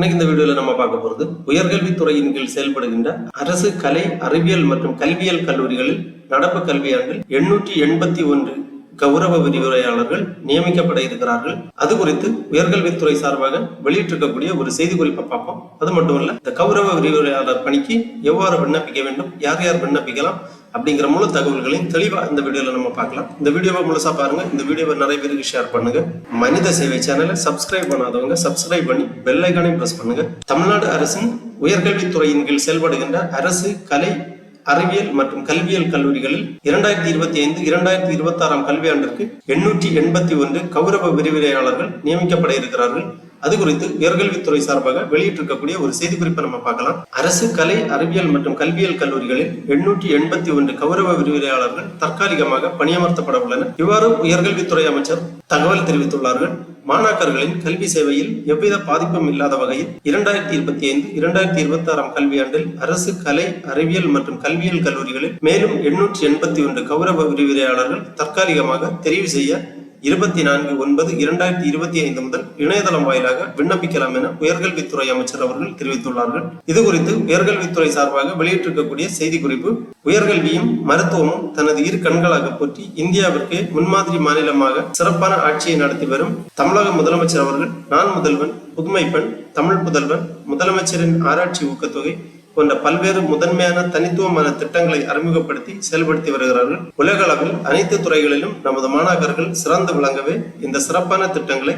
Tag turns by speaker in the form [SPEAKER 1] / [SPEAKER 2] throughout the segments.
[SPEAKER 1] இன்னைக்கு இந்த வீடியோல நம்ம பார்க்க போறது உயர்கல்வித்துறையின் கீழ் செயல்படுகின்ற அரசு கலை அறிவியல் மற்றும் கல்வியியல் கல்லூரிகளில் நடப்பு கல்வியாண்டில் எண்ணூற்றி எண்பத்தி ஒன்று கௌரவ விரிவுரையாளர்கள் நியமிக்கப்பட இருக்கிறார்கள். அது குறித்து உயர்கல்வித்துறை சார்பாக வெளியிட்டிருக்கக்கூடிய ஒரு செய்தி குறிப்பை பார்ப்போம். அது மட்டுமல்ல இந்த கௌரவ விரிவுரையாளர் பணிக்கு எவ்வாறு விண்ணப்பிக்க வேண்டும் யார் யார் விண்ணப்பிக்கலாம் அப்படிங்கிற முழு தகவல்களையும் தெளிவாக இந்த வீடியோவில் நம்ம பார்க்கலாம். இந்த வீடியோவை முழுசா பாருங்க. இந்த வீடியோவை நிறைய பேருக்கு ஷேர் பண்ணுங்க. மனித சேவை சேனலை சப்ஸ்கிரைப் பண்ணாதவங்க சப்ஸ்கிரைப் பண்ணி பெல் ஐக்கானையும் பிரஸ் பண்ணுங்க. தமிழ்நாடு அரசின் உயர்கல்வித்துறையின் கீழ் செயல்படுகின்ற அரசு கலை அறிவியல் மற்றும் கல்வியல் கல்லூரிகளில் இரண்டாயிரத்தி இருபத்தி ஐந்து இரண்டாயிரத்தி இருபத்தி ஆறாம் கல்வியாண்டிற்கு எண்ணூற்றி எண்பத்தி ஒன்று கௌரவ விரிவுரையாளர்கள் நியமிக்கப்பட இருக்கிறார்கள். அது குறித்து உயர்கல்வித்துறை சார்பாக வெளியிட்டிருக்கக்கூடிய ஒரு செய்தி குறிப்பை நம்ம பார்க்கலாம். அரசு கலை அறிவியல் மற்றும் கல்வியியல் கல்லூரிகளில் எண்ணூற்றி எண்பத்தி ஒன்று கௌரவ விரிவுரையாளர்கள் தற்காலிகமாக பணியமர்த்தப்பட உள்ளனர். இவ்வாறு உயர்கல்வித்துறை அமைச்சர் தகவல் தெரிவித்துள்ளார்கள். மாணாக்கர்களின் கல்வி சேவையில் எவ்வித பாதிப்பும் இல்லாத வகையில் இரண்டாயிரத்தி இருபத்தி ஐந்து இரண்டாயிரத்தி இருபத்தி ஆறாம் கல்வியாண்டில் அரசு கலை அறிவியல் மற்றும் கல்வியியல் கல்லூரிகளில் மேலும் எண்ணூற்றி எண்பத்தி ஒன்று கௌரவ விரிவுரையாளர்கள் தற்காலிகமாக தெரிவு செய்ய இருபத்தி நான்கு ஒன்பது இரண்டாயிரத்தி இருபத்தி ஐந்து முதல் இணையதளம் வாயிலாக விண்ணப்பிக்கலாம் என உயர்கல்வித்துறை அமைச்சர் அவர்கள் தெரிவித்துள்ளார்கள். இது குறித்து உயர்கல்வித்துறை சார்பாக வெளியிட்டிருக்கக்கூடிய செய்தி குறிப்பு உயர்கல்வியும் மருத்துவமும் தனது இரு கண்களாக போற்றி இந்தியாவிற்கு முன்மாதிரி மாநிலமாக சிறப்பான ஆட்சியை நடத்தி வரும் தமிழக முதலமைச்சர் அவர்கள் நான் முதல்வன் புதுமைப்பெண் தமிழ் புதல்வன் முதலமைச்சரின் ஆராய்ச்சி ஊக்கத்தொகை போன்ற பல்வேறு முதன்மையான தனித்துவமான திட்டங்களை அறிமுகப்படுத்தி செயல்படுத்தி வருகிறார்கள். உலக அளவில் அனைத்து துறைகளிலும் நமது மாணாக்கர்கள் சிறந்து விளங்கவே இந்த சிறப்பான திட்டங்களை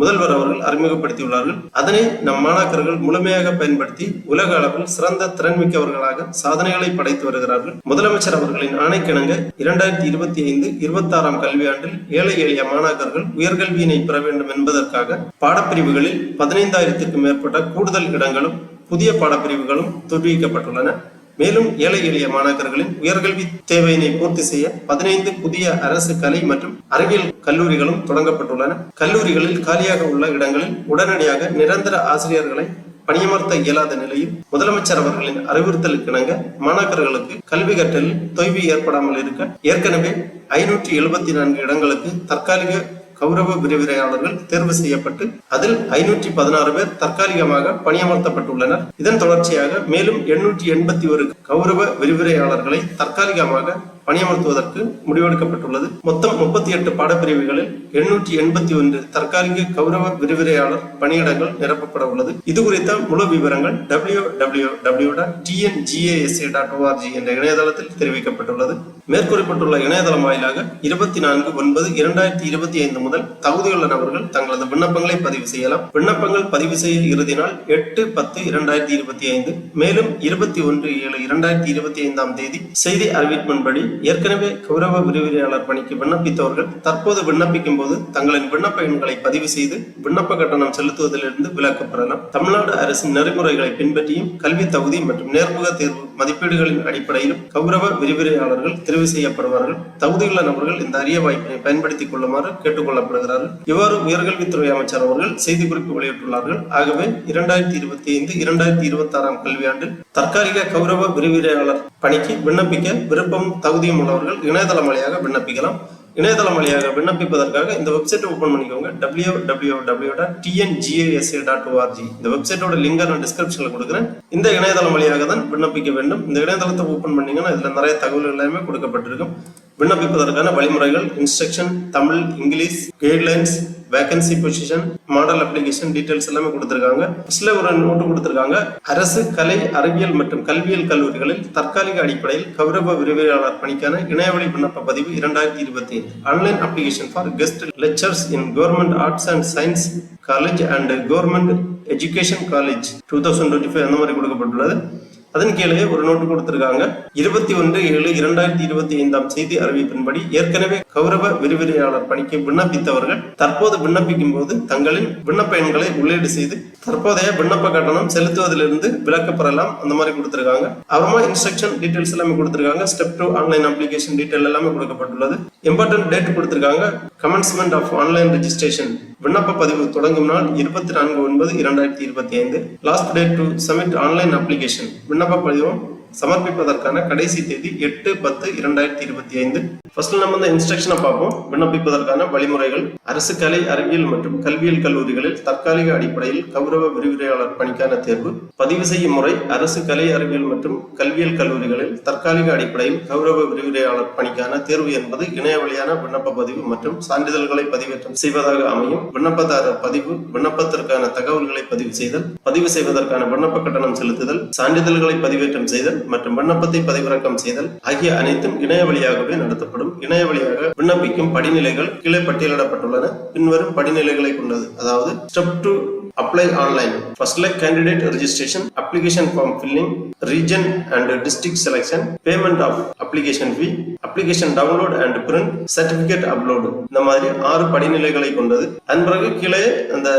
[SPEAKER 1] முதல்வர் அவர்கள் அறிமுகப்படுத்தியுள்ளார்கள். அதனை நம் மாணாக்கர்கள் முழுமையாக பயன்படுத்தி உலக அளவில் சிறந்த திறன்மிக்கவர்களாக சாதனைகளை படைத்து வருகிறார்கள். முதலமைச்சர் அவர்களின் ஆணைக்கிணங்க இரண்டாயிரத்தி இருபத்தி ஐந்து இருபத்தி ஆறாம் கல்வியாண்டில் ஏழை எளிய மாணாக்கர்கள் உயர்கல்வியினை பெற வேண்டும் என்பதற்காக பாடப்பிரிவுகளில் பதினைந்தாயிரத்திற்கும் மேற்பட்ட கூடுதல் இடங்களும் புதிய பாடப்பிரிவுகளும் தெரிவிக்கப்பட்டுள்ளன மேலும் ஏழை எளிய மாணாக்கர்களின் உயர்கல்வி தேவையினை பூர்த்தி செய்ய பதினைந்து புதிய அரசு கலை மற்றும் அறிவியல் கல்லூரிகளும் தொடங்கப்பட்டுள்ளன. கல்லூரிகளில் காலியாக உள்ள இடங்களில் உடனடியாக நிரந்தர ஆசிரியர்களை பணியமர்த்த இயலாத நிலையில் முதலமைச்சர் அவர்களின் அறிவுறுத்தலுக்கிணங்க மாணாக்கர்களுக்கு கல்வி கற்றலில் தொய்வு ஏற்படாமல் இருக்க ஏற்கனவே ஐநூற்றி எழுபத்தி நான்கு இடங்களுக்கு தற்காலிக கௌரவ விரிவுரையாளர்கள் தேர்வு செய்யப்பட்டு அதில் ஐநூற்றி பதினாறு பேர் தற்காலிகமாக பணியமர்த்தப்பட்டுள்ளனர். இதன் தொடர்ச்சியாக மேலும் எண்ணூற்றி எண்பத்தி ஒரு கௌரவ விரிவுரையாளர்களை தற்காலிகமாக பணியமர்த்துவதற்கு முடிவெடுக்கப்பட்டுள்ளது. மொத்தம் முப்பத்தி எட்டு பாடப்பிரிவுகளில் எண்ணூற்றி எண்பத்தி ஒன்று தற்காலிக கௌரவ விரிவுரையாளர் பணியிடங்கள் நிரப்பப்பட உள்ளது. இது குறித்த முழு விவரங்கள் W W W dot TNGASA dot ORG என்ற இணையதளத்தில் தெரிவிக்கப்பட்டுள்ளது. மேற்குறிப்பிட்டுள்ள இணையதளம் வாயிலாக இருபத்தி நான்கு ஒன்பது இரண்டாயிரத்தி இருபத்தி ஐந்து முதல் தகுதியுள்ள நபர்கள் தங்களது விண்ணப்பங்களை பதிவு செய்யலாம். விண்ணப்பங்கள் பதிவு செய்ய இறுதி நாள் எட்டு பத்து இரண்டாயிரத்தி இருபத்தி ஐந்து. மேலும் இருபத்தி ஒன்று ஏழு இரண்டாயிரத்தி இருபத்தி ஐந்தாம் தேதி செய்தி அறிவிப்பின்படி ஏற்கனவே கௌரவ விரிவுரையாளர் பணிக்கு விண்ணப்பித்தவர்கள் தற்போது விண்ணப்பிக்கும் போது தங்களின் விண்ணப்ப எண்களை பதிவு செய்து விண்ணப்ப கட்டணம் செலுத்துவதிலிருந்து விலக்கு பெறலாம். தமிழ்நாடு அரசின் நெறிமுறைகளை பின்பற்றியும் கல்வி தகுதி மற்றும் நேர்முக தேர்வு மதிப்பீடுகளின் அடிப்படையிலும் கௌரவ விரிவுரையாளர்கள் தெரிவு செய்யப்படுவார்கள். தகுதியுள்ள நபர்கள் இந்த அரிய வாய்ப்பினை பயன்படுத்திக் கொள்ளுமாறு கேட்டுக்கொள்ளப்படுகிறார்கள். இவ்வாறு உயர்கல்வித்துறை அமைச்சர் அவர்கள் செய்திக்குறிப்பு வெளியிட்டுள்ளார்கள். ஆகவே இரண்டாயிரத்தி இருபத்தி ஐந்து இரண்டாயிரத்தி இருபத்தி ஆறாம் கல்வியாண்டில் தற்காலிக கௌரவ விரிவுரையாளர் பணிக்கு விண்ணப்பிக்க விருப்பம் தகுதியும் உள்ளவர்கள் இணையதளம் வழியாக விண்ணப்பிக்கலாம். இணையதளம் வழியாக விண்ணப்பிப்பதற்காக இந்த வெப்சைட் ஓபன் பண்ணிக்கோங்க. W W W dot TNGASA dot ORG இந்த வெப்சைட்டோட லிங்க் நான் டிஸ்கிரிப்ஷனில் கொடுக்குறேன். இந்த இணையதளம் வழியாக தான் விண்ணப்பிக்க வேண்டும். இந்த இணையதளத்தை ஓப்பன் பண்ணீங்கன்னா இதில் நிறைய தகவல்கள் எல்லாமே கொடுக்கப்பட்டிருக்கும். விண்ணப்பிப்பதற்கான வழிமுறைகள் instruction Tamil English guidelines vacancy position model application details எல்லாமே கொடுத்துருக்காங்க. ஃபர்ஸ்ட்ல ஒரு நோட்டு கொடுத்துருக்காங்க. அரசு கலை அறிவியல் மற்றும் கல்வியியல் கல்லூரிகளில் தற்காலிக அடிப்படையில் கௌரவ விரிவுரையாளர் பணிக்கான இணையவழி விண்ணப்ப பதிவு இரண்டாயிரத்தி இருபத்தி ஐந்து. Online application for guest lectures in government arts and science college and government education college two thousand twenty five அந்த மாதிரி கொடுக்கப்பட்டுள்ளது. அதன் கீழே ஒரு நோட்டு கொடுத்திருக்காங்க. இருபத்தி ஒன்று ஏழு இரண்டாயிரத்தி இருபத்தி ஐந்தாம் செய்தி அறிவிப்பின்படி ஏற்கனவே கௌரவ விரிவுரையாளர் பணிக்கு விண்ணப்பித்தவர்கள் தற்போது விண்ணப்பிக்கும் போது தங்களின் விண்ணப்ப எண்களை உள்ளீடு செய்து தற்போதைய விண்ணப்ப கட்டணம் செலுத்துவதிலிருந்து விலக்கு பெறலாம். அந்த மாதிரி கொடுத்திருக்காங்க. அப்புறமா இன்ஸ்ட்ரக்ஷன் டீடைல்ஸ் எல்லாமே கொடுத்திருக்காங்க. Step two online application detail எல்லாமே கொடுக்கப்பட்டுள்ளது. இம்பார்ட்டன்ட் டேட் கொடுத்திருக்காங்க. கமென்ஸ்மெண்ட் ஆஃப் ஆன்லைன் ரெஜிஸ்ட்ரேஷன் விண்ணப்ப பதிவு தொடங்கும் நாள் இருபத்தி நான்கு ஒன்பது இரண்டாயிரத்தி இருபத்தி ஐந்து. Last date to submit online application விண்ணப்ப Tlapa perdió. சமர்ப்பிப்பதற்கான கடைசி தேதி எட்டு பத்து இரண்டாயிரத்தி இருபத்தி ஐந்து. ஃபர்ஸ்ட் நம்ம இந்த இன்ஸ்ட்ரக்ஷனை பார்ப்போம். விண்ணப்பிப்பதற்கான வழிமுறைகள் அரசு கலை அறிவியல் மற்றும் கல்வியியல் கல்லூரிகளில் தற்காலிக அடிப்படையில் கௌரவ விரிவுரையாளர் பணிக்கான தேர்வு பதிவு செய்யும் முறை அரசு கலை அறிவியல் மற்றும் கல்வியியல் கல்லூரிகளில் தற்காலிக அடிப்படையில் கௌரவ விரிவுரையாளர் பணிக்கான தேர்வு என்பது இணையவழியான விண்ணப்ப பதிவு மற்றும் சான்றிதழ்களை பதிவேற்றம் செய்வதாக அமையும். விண்ணப்பதாரர் பதிவு விண்ணப்பத்திற்கான தகவல்களை பதிவு செய்தல் பதிவு செய்வதற்கான விண்ணப்ப கட்டணம் செலுத்துதல் சான்றிதழ்களை பதிவேற்றம் செய்தல் மற்றும் விண்ணப்பத்தை பதிவிறக்கம் செய்தல் ஆகிய அனைத்தும் இணைய வழியாகவே நடத்தப்படும் இணைய வழியாக விண்ணப்பிக்கும் படிநிலைகள் கீழே பட்டியலிடப்பட்டுள்ளன பின்வரும் படிநிலைகளை கொண்டது அதாவது step to apply online first like candidate registration application form filling region and district selection payment of application fee application download and print certificate upload இந்த மாதிரி ஆறு படிநிலைகளை கொண்டது அதன் கீழே அந்த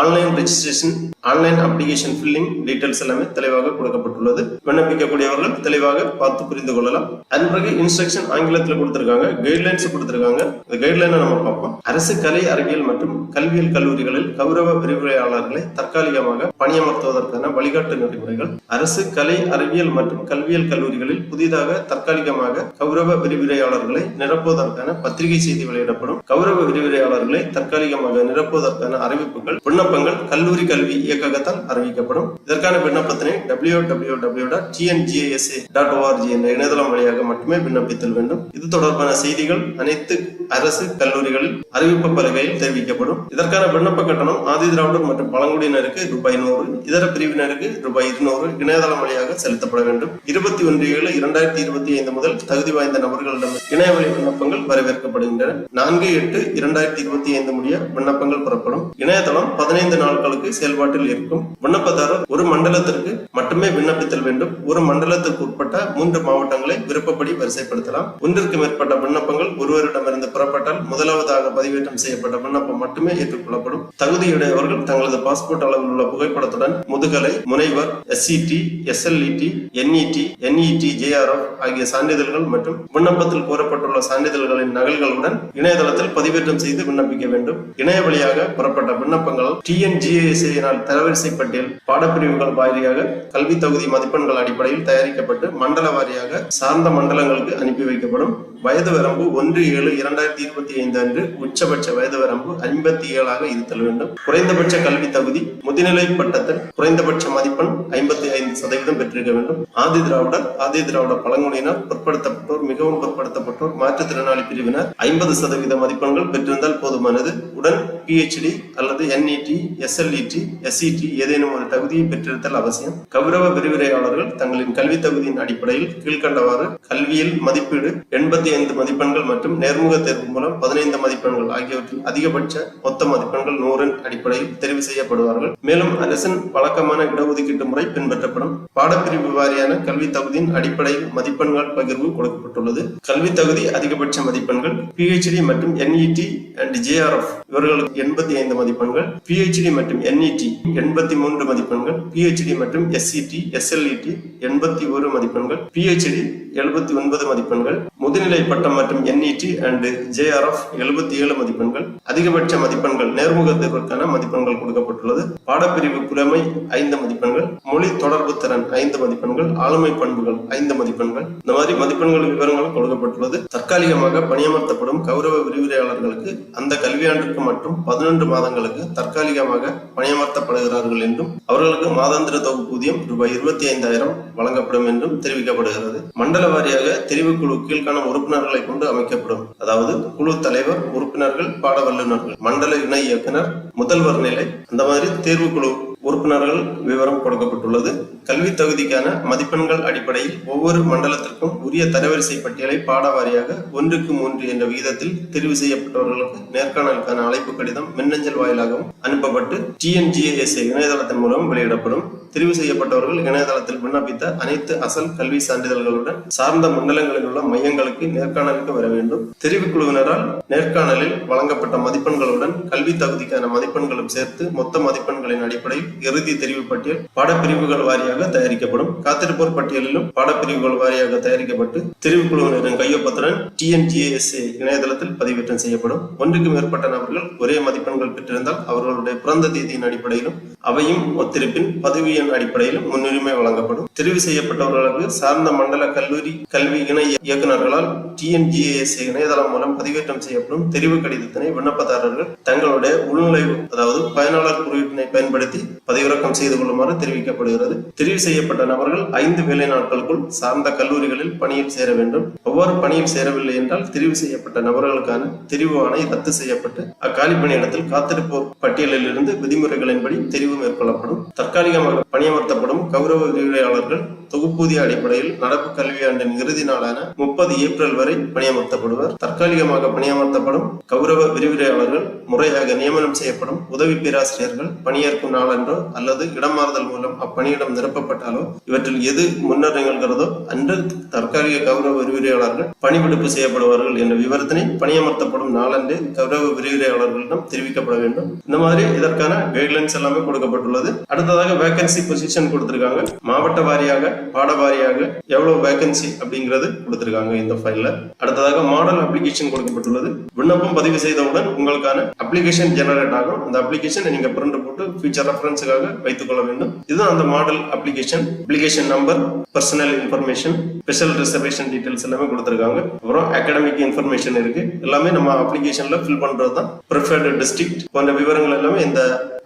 [SPEAKER 1] online registration online application filling details எல்லாமே தெளிவாக கொடுக்கப்பட்டுள்ளது. விண்ணப்பிக்கக்கூடியவர்கள் தெளிவாக பார்த்து புரிந்து கொள்ளலாம். அதன் பிறகு இன்ஸ்ட்ரக்ஷன் ஆங்கிலத்தில் கொடுத்திருக்காங்க. கைட்லைன்ஸ் கொடுத்திருக்காங்க. இந்த கைட்லைனை நம்ம பார்ப்போம். அரசு கலை அறிவியல் மற்றும் கல்வியல் கல்லூரிகளில் கௌரவ விரிவுரையாளர்களை தற்காலிகமாக பணியமர்த்துவதற்கான வழிகாட்டு நெறிமுறைகள் அரசு கலை அறிவியல் மற்றும் கல்வியல் கல்லூரிகளில் புதிதாக தற்காலிகமாக கௌரவ விரிவுரையாளர்களை நிரப்புவதற்கான பத்திரிகை செய்தி வெளியிடப்படும். கௌரவ விரிவுரையாளர்களை தற்காலிகமாக நிரப்புவதற்கான அறிவிப்புகள் விண்ணப்பங்கள் கல்லூரி கல்வி இயக்ககத்தால் அறிவிக்கப்படும். இதற்கான விண்ணப்பத்தினை W W W dot TNGASA dot ORG என்ற இணையதளம் வழியாக மட்டுமே விண்ணப்பித்தல் வேண்டும். இது தொடர்பான செய்திகள் அனைத்து அரசு கல்லூரிகளில் அறிவிப்பு பலகையில் தெரிவிக்கப்படும். இதற்கான விண்ணப்ப கட்டணம் ஆதி திராவிடர் மற்றும் பழங்குடியினருக்கு ரூபாய் நூறு இதர பிரிவினருக்கு ரூபாய் இருநூறு இணையதளம் வழியாக செலுத்தப்பட வேண்டும். இருபத்தி ஒன்று ஏழு இரண்டாயிரத்தி இருபத்தி ஐந்து முதல் தகுதி வாய்ந்த நபர்களிடம் இணையவழி விண்ணப்பங்கள் வரவேற்கப்படுகின்றன. நான்கு எட்டு இரண்டாயிரத்தி இருபத்தி ஐந்து முடிய விண்ணப்பங்கள் புறப்படும். இணையதளம் பதினெட்டு பதினைந்து நாட்களுக்கு செயல்பாட்டில் இருக்கும். விண்ணப்பதாரர் ஒரு மண்டலத்திற்கு மட்டுமே விண்ணப்பித்தல் வேண்டும். ஒரு மண்டலத்திற்கு உட்பட்ட மூன்று மாவட்டங்களை விருப்பப்படி வரிசைப்படுத்தலாம். ஒன்றிற்கு மேற்பட்ட விண்ணப்பங்கள் ஒருவரிடமிருந்து புறப்பட்டால் முதலாவதாக பதிவேற்றம் செய்யப்பட்ட விண்ணப்பம் மட்டுமே ஏற்றுக்கொள்ளப்படும். தகுதியுடையவர்கள் தங்களது பாஸ்போர்ட் அளவில் உள்ள புகைப்படத்துடன் முதுகலை முனைவர் SCT SLET NET NET JRF ஆகிய சான்றிதழ்கள் மற்றும் விண்ணப்பத்தில் கோரப்பட்டுள்ள சான்றிதழ்களின் நகல்களுடன் இணையதளத்தில் பதிவேற்றம் செய்து விண்ணப்பிக்க வேண்டும். இணைய வழியாக புறப்பட்ட விண்ணப்பங்கள் டிஎன்ஜிஏஎஸ்ஏனால் தரவரிசை பட்டியல் பாடப்பிரிவுகள் வாரியாக கல்வி தகுதி மதிப்பெண்கள் அடிப்படையில் தயாரிக்கப்பட்டு மண்டல வாரியாக சார்ந்த மண்டலங்களுக்கு அனுப்பி வைக்கப்படும். வயது வரம்பு ஒன்று ஏழு இரண்டாயிரத்தி இருபத்தி ஐந்து அன்று உச்சபட்ச வயது வரம்பு ஐம்பத்தி ஏழாக இருத்தல் வேண்டும். குறைந்தபட்ச கல்வி தகுதி முதுநிலை பட்டத்தில் குறைந்தபட்ச மதிப்பெண் ஐம்பத்தி ஐந்து சதவீதம் பெற்றிருக்க வேண்டும். ஆதி திராவிடர் ஆதி திராவிட பழங்குடியினர் பிற்படுத்தப்பட்டோர் மிகவும் பிற்படுத்தப்பட்டோர் மாற்றுத்திறனாளி பிரிவினர் ஐம்பது சதவீத மதிப்பெண்கள் பெற்றிருந்தால் போதுமானது. உடன் பிஹெச்டி அல்லது என்இடி எஸ்எல்இடி எஸ்இடி ஏதேனும் ஒரு தகுதியை பெற்றிருத்தல் அவசியம். கௌரவ விரிவுரையாளர்கள் தங்களின் கல்வி தகுதியின் அடிப்படையில் கீழ்கண்டவாறு கல்வியில் மதிப்பீடு எண்பத்தி ஐந்து மதிப்பெண்கள் மற்றும் நேர்முக தேர்வு மூலம் பதினைந்து மதிப்பெண்கள் ஆகியவற்றில் அதிகபட்ச மொத்த மதிப்பெண்கள் நூறின் அடிப்படையில் தெரிவு செய்யப்படுவார்கள். மேலும் அரசின் வழக்கமான இடஒதுக்கீட்டு முறை பின்பற்றப்படும். பாடப்பிரிவு வாரியான கல்வி தகுதியின் அடிப்படையில் மதிப்பெண்கள் பகிர்வு கொடுக்கப்பட்டுள்ளது. கல்வி தகுதி அதிகபட்ச மதிப்பெண்கள் பிஹெச்டி மற்றும் என்இடி அண்ட் ஜேஆர்எஃப் இவர்களுக்கு எண்பத்தி ஐந்து மதிப்பெண்கள் பிஹெச்டி மற்றும் என்இடி எண்பத்தி மூன்று மதிப்பெண்கள் பிஹெச்டி மற்றும் எஸ்சிடி எஸ்எல்இடி எண்பத்தி ஒரு மதிப்பெண்கள் பிஹெச்டி எழுபத்தி ஒன்பது மதிப்பெண்கள் முதுநிலை பட்டம் மற்றும் என்இடி அண்ட் ஜேஆர்எஃப் எழுபத்தி ஏழு மதிப்பெண்கள் அதிகபட்ச மதிப்பெண்கள் நேர்முக தேர்வுக்கான மதிப்பெண்கள் கொடுக்கப்பட்டுள்ளது. பாடப்பிரிவு புலமை ஐந்து மதிப்பெண்கள் மொழி தொடர்பு திறன் ஐந்து மதிப்பெண்கள் ஆளுமை பண்புகள் ஐந்து மதிப்பெண்கள். இந்த மாதிரி மதிப்பெண்கள் விவரங்கள் கொடுக்கப்பட்டுள்ளது. தற்காலிகமாக பணியமர்த்தப்படும் கௌரவ விரிவுரையாளர்களுக்கு அந்த கல்வியாண்டுக்கு மற்றும் பதினொன்று மாதங்களுக்கு தற்காலிகமாக பணியமர்த்தப்படுகிறார்கள் என்றும் அவர்களுக்கு மாதாந்திர தொகுப்பூதியம் ரூபாய் இருபத்தி ஐந்தாயிரம் வழங்கப்படும் என்றும் தெரிவிக்கப்படுகிறது. மண்டல வாரியாக தெரிவுக்குழு கீழ்காணும் உறுப்பினர்களை கொண்டு அமைக்கப்படும். அதாவது குழு தலைவர் உறுப்பினர்கள் பாட வல்லுநர்கள் மண்டல இணை இயக்குனர் முதல்வர் நிலை அந்த மாதிரி தேர்வுக்குழு உறுப்பினர்கள் விவரம் கொடுக்கப்பட்டுள்ளது. கல்வி தகுதிக்கான மதிப்பெண்கள் அடிப்படையில் ஒவ்வொரு மண்டலத்திற்கும் உரிய தரவரிசை பட்டியலை பாட வாரியாக ஒன்றுக்கு மூன்று என்ற விகிதத்தில் தெரிவு செய்யப்பட்டவர்களுக்கு நேர்காணலுக்கான அழைப்பு கடிதம் மின்னஞ்சல் வாயிலாகவும் அனுப்பப்பட்டு டிஎன்ஜிஏஎஸ்ஏ இணையதளத்தின் மூலம் வெளியிடப்படும். தெரிவு செய்யப்பட்டவர்கள் இணையதளத்தில் விண்ணப்பித்த அனைத்து அசல் கல்வி சான்றிதழ்களுடன் சார்ந்த மண்டலங்களில் உள்ள மையங்களுக்கு நேர்காணலுக்கு வர வேண்டும். தெரிவு குழுவினரால் நேர்காணலில் வழங்கப்பட்ட மதிப்பெண்களுடன் கல்வி தகுதிக்கான மதிப்பெண்களும் சேர்த்து மொத்த மதிப்பெண்களின் அடிப்படையில் இறுதி தெரிவு பட்டியல் பாடப்பிரிவுகள் வாரியாக தயாரிக்கப்படும். காத்திருப்போர் பட்டியலிலும் பாடப்பிரிவுகள் வாரியாக தயாரிக்கப்பட்டு தெரிவு குழுவினரின் கையொப்பத்துடன் டிஎன்ஜிஏஎஸ்ஏ இணையதளத்தில் பதிவேற்றம் செய்யப்படும். ஒன்றுக்கு மேற்பட்ட நபர்கள் ஒரே மதிப்பெண்கள் பெற்றிருந்தால் அவர்களுடைய பிறந்த தேதியின் அடிப்படையிலும் அவையும் ஒத்திருப்பின் பதவி எண் அடிப்படையிலும் முன்னுரிமை வழங்கப்படும். தெரிவு செய்யப்பட்டவர்களுக்கு சார்ந்த மண்டல கல்லூரி கல்வி இணை இயக்குநர்களால் டிஎன்ஜிஏஎஸ் இணையதளம் மூலம் பதிவேற்றம் செய்யப்படும் தெரிவு கடிதத்தினை விண்ணப்பதாரர்கள் தங்களுடைய உள்நுழைவு அதாவது பயனாளர் குறியீட்டினை பயன்படுத்தி பதிவிறக்கம் செய்து கொள்ளுமாறு தெரிவிக்கப்படுகிறது. தெரிவு செய்யப்பட்ட நபர்கள் ஐந்து வேலை நாட்களுக்குள் சார்ந்த கல்லூரிகளில் பணியில் சேர வேண்டும். அவ்வாறு பணியில் சேரவில்லை என்றால் தெரிவு செய்யப்பட்ட நபர்களுக்கான தெரிவு ஆணை ரத்து செய்யப்பட்டு அக்காலி பணியிடத்தில் காத்திருப்போர் பட்டியலில் இருந்து விதிமுறைகளின்படி தெரிவு மேற்கொள்ளப்படும். தற்காலிகமாக பணியமர்த்தப்படும் கௌரவ விரிவுரையாளர்கள் தொகுப்பூதிய அடிப்படையில் நடப்பு கல்வியாண்டின் இறுதி நாளான முப்பது ஏப்ரல் வரை பணியமர்த்தப்படுவர். தற்காலிகமாக பணியமர்த்தப்படும் கௌரவ விரிவுரையாளர்கள் முறையாக நியமனம் செய்யப்படும் உதவி பேராசிரியர்கள் பணியேற்கும் நாளன்றோ அல்லது இடமாறுதல் மூலம் அப்பணியிடம் நிரப்பப்பட்டாலோ இவற்றில் எது முன்னர் நிகழ்கிறதோ அன்று தற்காலிக கௌரவ விரிவுரையாளர்கள் பணிவிடுப்பு செய்யப்படுவார்கள் என்ற விவரத்தினை பணியமர்த்தப்படும் நாளன்று கௌரவ விரிவுரையாளர்களிடம் தெரிவிக்கப்பட வேண்டும். இந்த மாதிரி இதற்கான கைட்லைன்ஸ் எல்லாமே கொடுக்கப்பட்டுள்ளது. அடுத்ததாக வேகன்சி பொசிஷன் கொடுத்திருக்காங்க. மாவட்ட வாரியாக பாட வாரியாக எவ்வளவு வேகன்சி அப்படிங்கிறது கொடுத்திருக்காங்க இந்த ஃபைல்ல அடுத்ததாக மாடல் அப்ளிகேஷன் கொடுக்கப்பட்டுள்ளது. விண்ணப்பம் பதிவு செய்தவுடன் உங்களுக்கான அப்ளிகேஷன் ஜெனரேட் ஆகும். அந்த அப்ளிகேஷன் நீங்க பிரிண்ட் போட்டு ஃபியூச்சர் ரெஃபரன்ஸுக்காக வைத்துக் கொள்ள வேண்டும். இதுதான் அந்த model application application number personal information special reservation details எல்லாமே கொடுத்திருக்காங்க. அப்புறம் அகாடமிக் இன்ஃபர்மேஷன் இருக்கு. எல்லாமே நம்ம அப்ளிகேஷன்ல ஃபில் பண்றது தான் ப்ரிஃபர்டு டிஸ்ட்ரிக்ட் போன்ற விவரங்கள் எல்லாமே இந்த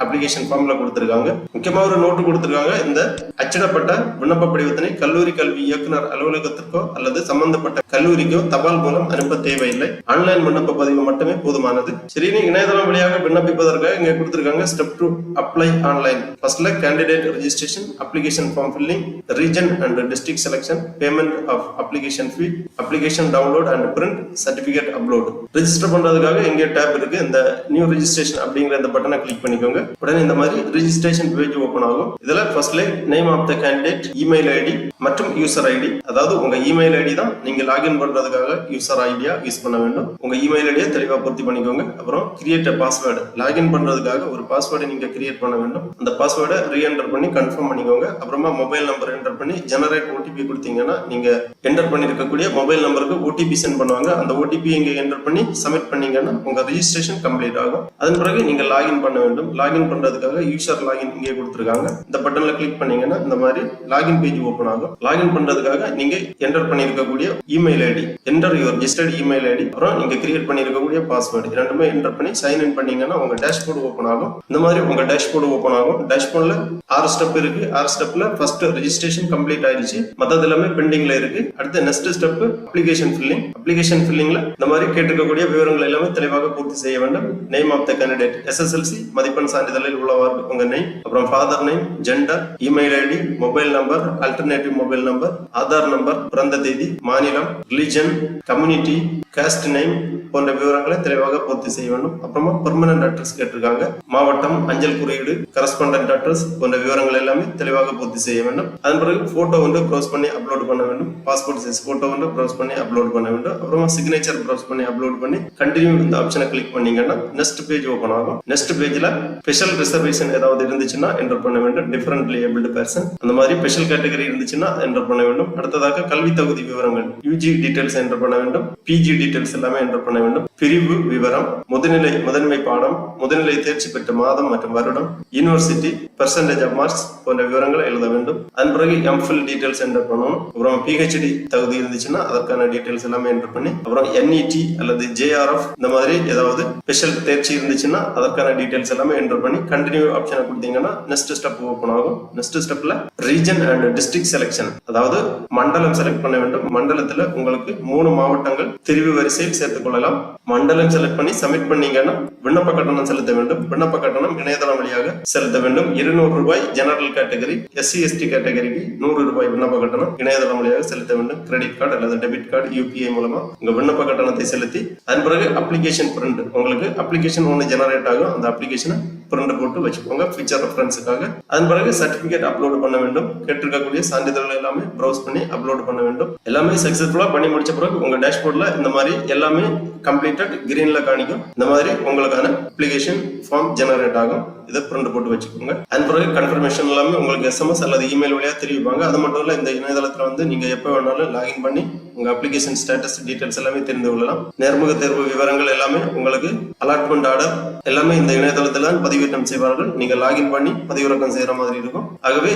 [SPEAKER 1] அப்ளிகேஷன் ஃபார்ம்ல கொடுத்திருக்காங்க. முக்கியமாக ஒரு நோட்டு கொடுத்திருக்காங்க. இந்த அச்சிடப்பட்ட விண்ணப்ப படிவத்தினை கல்லூரி கல்வி இயக்குனர் அலுவலகத்திற்கோ அல்லது சம்பந்தப்பட்ட கல்லூரிக்கோ தபால் மூலம் அனுப்ப தேவையில்லை. ஆன்லைன் விண்ணப்ப பதிவு மட்டுமே போதுமானது. சரி இணையதளம் வழியாக விண்ணப்பிப்பதற்காக இங்க கொடுத்திருக்காங்க ஸ்டெப் டூ அப்ளை ஆன்லைன் ஃபர்ஸ்ட்ல candidate registration application form filling region and district selection payment of application fee application download and print certificate upload register பண்றதுக்காக இங்கே டேப் இருக்கு. இந்த நியூ ரெஜிஸ்ட்ரேஷன் அப்படிங்கிற இந்த பட்டனை கிளிக் பண்ணிக்கோங்க. உடனே இந்த மாதிரி ரெஜிஸ்ட்ரேஷன் பேஜ் ஓபன் ஆகும். இதுல ஃபர்ஸ்ட்ல name of the candidate email ID மற்றும் யூசர் ஐடி அதாவது உங்க இமெயில் ஐடி தான் நீங்க லாகின் பண்றதுக்காக யூசர் ஐடியா யூஸ் பண்ண வேண்டும். உங்க இமெயில் ஐடியை தெளிவா பூர்த்தி பண்ணிக்கோங்க. அப்புறம் கிரியேட் பாஸ்வேர்டு லாகின் பண்றதுக்காக ஒரு பாஸ்வேர்டை நீங்க கிரியேட் பண்ண வேண்டும். அந்த பாஸ்வேர்டை ரீஎன்டர் பண்ணி கன்ஃபார்ம் பண்ணிக்கோங்க. அப்புறமா மொபைல் நம்பர் என்டர் பண்ணி ஜெனரேட் ஓடிபி கொடுத்தீங்கன்னா நீங்க என்டர் பண்ணிருக்கக்கூடிய மொபைல் நம்பருக்கு ஓடிபி சென்ட் பண்ணுவாங்க. அந்த ஓடிபி இங்க என்டர் பண்ணி சப்மிட் பண்ணீங்கன்னா உங்க ரெஜிஸ்ட்ரேஷன் கம்ப்ளீட் ஆகும். அதன் பிறகு நீங்க லாகின் பண்ண வேண்டும். லாகின் பண்றதுக்காக யூசர் லாகின் இங்கே கொடுத்துருக்காங்க. இந்த பட்டன்ல கிளிக் பண்ணீங்கன்னா இந்த மாதிரி லாகின் பேஜ் ஓபன் ஆகும். லாகின் பண்றதுக்காக நீங்க enter பண்ணிருக்கக்கூடிய email ID enter your registered email ID அப்புறம் நீங்க கிரியேட் பண்ணிருக்கக்கூடிய பாஸ்வேர்டு ரெண்டுமே என்டர் பண்ணி சைன் இன் பண்ணீங்கன்னா உங்க டேஷ்போர்டு ஓபன் ஆகும். இந்த மாதிரி உங்க டேஷ்போர்டு ஓபன் ஆகும். டேஷ்போர்ட்ல ஆறு ஸ்டெப் இருக்கு. ஆறு ஸ்டெப்ல ஃபர்ஸ்ட் ரெஜிஸ்ட்ரேஷன் கம்ப்ளீட் ஆயிடுச்சு. மத்தது எல்லாமே பெண்டிங்ல இருக்கு. அடுத்து next step application filling application ஃபில்லிங்ல இந்த மாதிரி கேட்டிருக்கக்கூடிய விவரங்கள் எல்லாமே தெளிவாக பூர்த்தி செய்ய வேண்டும். Name of the candidate SSLC மதிப்பெண் சான்றிதழில் உள்ளவாறு உங்க நேம் அப்புறம் father name gender email ID mobile number alternative mobile number Aadhaar number பிறந்த தேதி மாநிலம் ரிலிஜன் கம்யூனிட்டி காஸ்ட் நேம் போன்ற விவரங்களை தெளிவாக பூர்த்தி செய்ய வேண்டும். அப்புறமா பெர்மனன்ட் அட்ரஸ் கேட்டிருக்காங்க. மாவட்டம் அஞ்சல் குறியீடு கரஸ்பாண்டன்ட் அட்ரஸ் போன்ற விவரங்கள் எல்லாமே தெளிவாக பூர்த்தி செய்ய வேண்டும். அதன் பிறகு போட்டோ வந்து ப்ரௌஸ் பண்ணி அப்லோட் பண்ண வேண்டும். பாஸ்போர்ட் சைஸ் போட்டோ வந்து ப்ரௌஸ் பண்ணி அப்லோட் பண்ண வேண்டும். அப்புறமா சிக்னேச்சர் ப்ரௌஸ் பண்ணி அப்லோட் பண்ணி கண்டினியூ இந்த ஆப்ஷனை கிளிக் பண்ணீங்கன்னா நெக்ஸ்ட் பேஜ் ஓபன் ஆகும். நெக்ஸ்ட் பேஜ்ல ஸ்பெஷல் ரிசர்வேஷன் ஏதாவது இருந்துச்சுன்னா என்டர் பண்ண வேண்டும். டிஃபரெண்ட்லி ஏபிள்டு பர்சன் அந்த மாதிரி ஸ்பெஷல் கேட்டகரி இருந்துச்சுன்னா என்டர் பண்ண வேண்டும். அடுத்ததாக கல்வி தகுதி விவரங்கள் யூஜி டீடைல்ஸ் என்டர் பண்ண வேண்டும். பிஜி டீடைல்ஸ் எல்லாமே என்டர் பண்ண வேண்டும். பிரிவு விவரம் முதுநிலை முதன்மை பாடம் முதுநிலை தேர்ச்சி பெற்ற மாதம் மற்றும் வருடம் யூனிவர்சிட்டி பெர்சன்டேஜ் ஆஃப் மார்க்ஸ் போன்ற விவரங்களை எழுத வேண்டும். அதன் பிறகு எம்ஃபில் டீடைல்ஸ் என்டர் பண்ணணும். அப்புறம் பிஹெச்டி தகுதி இருந்துச்சுன்னா அதற்கான டீடைல்ஸ் எல்லாமே என்டர் பண்ணி அப்புறம் என்இடி அல்லது ஜேஆர்எஃப் இந்த மாதிரி ஏதாவது ஸ்பெஷல் தேர்ச்சி இருந்துச்சுன்னா அதற்கான டீடைல்ஸ் எல்லாமே என்டர் பண்ணி கண்டினியூ ஆப்ஷனை கொடுத்தீங்கன்னா நெக்ஸ்ட் ஸ்டெப் ஓப்பன் ஆகும். நெக்ஸ்ட் ஸ்டெப்ல ரீஜன் அண்ட் டிஸ்ட்ரிக்ட் செலெக்ஷன் அதாவது மண்டலம் செலக்ட் பண்ண வேண்டும். மண்டலத்துல உங்களுக்கு மூணு மாவட்டங்கள் தெரிவு வரிசையில் சேர்த்துக் கொள்ளலாம். மண்டலம் செலக்ட் பண்ணி சப்மிட் பண்ணீங்கன்னா விண்ணப்ப கட்டணம் செலுத்த வேண்டும். விண்ணப்ப கட்டணம் இணையதளம் வழியாக செலுத்த வேண்டும். இருநூறு ரூபாய் ஜெனரல் கேட்டகரி எஸ்சி எஸ்டி கேட்டகரிக்கு நூறு ரூபாய் விண்ணப்ப கட்டணம் இணையதளம் வழியாக செலுத்த வேண்டும். கிரெடிட் கார்டு அல்லது டெபிட் கார்டு யூபிஐ மூலமா உங்க விண்ணப்ப கட்டணத்தை செலுத்தி அதன் பிறகு அப்ளிகேஷன் பிரிண்ட் உங்களுக்கு அப்ளிகேஷன் ஒன்று ஜெனரேட் ஆகும். அந்த அப்ளிகேஷனை பிரிண்ட் போட்டு வச்சுக்கோங்க ஃபியூச்சர் ரெஃபரன்ஸுக்காக அதன் பிறகு சர்டிபிகேட் அப்லோட் பண்ண வேண்டும். கேட்டிருக்கக்கூடிய சான்றிதழ்கள் எல்லாமே ப்ரௌஸ் பண்ணி அப்லோட் பண்ண வேண்டும். எல்லாமே சக்சஸ்ஃபுல்லாக பண்ணி முடிச்ச பிறகு உங்கள் டேஷ்போர்டில் இந்த மாதிரி எல்லாமே கம்ப்ளீட்டட் கிரீன்ல காணிக்கும். இந்த மாதிரி உங்களுக்கான அப்ளிகேஷன் ஃபார்ம் ஜெனரேட் ஆகும். இதை பிரிண்ட் போட்டு வச்சுக்கோங்க. அதன் பிறகு கன்ஃபர்மேஷன் எல்லாமே உங்களுக்கு எஸ்எம்எஸ் அல்லது இமெயில் வழியாக தெரிவிப்பாங்க. அது மட்டும் இல்லை இந்த இணையதளத்தில் வந்து நீங்க எப்போ வேணாலும் லாகின் பண்ணி உங்க அப்ளிகேஷன் ஸ்டேட்டஸ் டீடைல்ஸ் எல்லாமே தெரிந்து கொள்ளலாம். நேர்முக தேர்வு விவரங்கள் எல்லாமே உங்களுக்கு அலாட்மெண்ட் ஆர்டர் எல்லாமே இந்த இணையதளத்தில் தான் பதிவேற்றம் செய்வார்கள். நீங்க லாகின் பண்ணி பதிவிறக்கம் செய்யற மாதிரி இருக்கும். ஆகவே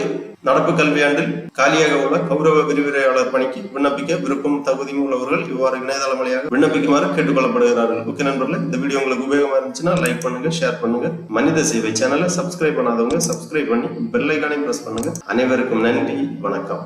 [SPEAKER 1] நடப்பு கல்வியாண்டில் காலியாக உள்ள கௌரவ விரிவுரையாளர் பணிக்கு விண்ணப்பிக்க விருப்பம் தகுதியும் உள்ளவர்கள் இவ்வாறு இணையதளம் வழியாக விண்ணப்பிக்குமாறு கேட்டுக்கொள்ளப்படுகிறார்கள். ஓகே நண்பர்கள் இந்த வீடியோ உங்களுக்கு உபயோகமா இருந்துச்சுன்னா லைக் பண்ணுங்க ஷேர் பண்ணுங்க. மனித சேவை சேனலை சப்ஸ்கிரைப் பண்ணாதவங்க சப்ஸ்கிரைப் பண்ணி பெல் ஐக்கானையும் பிரஸ் பண்ணுங்க. அனைவருக்கும் நன்றி வணக்கம்.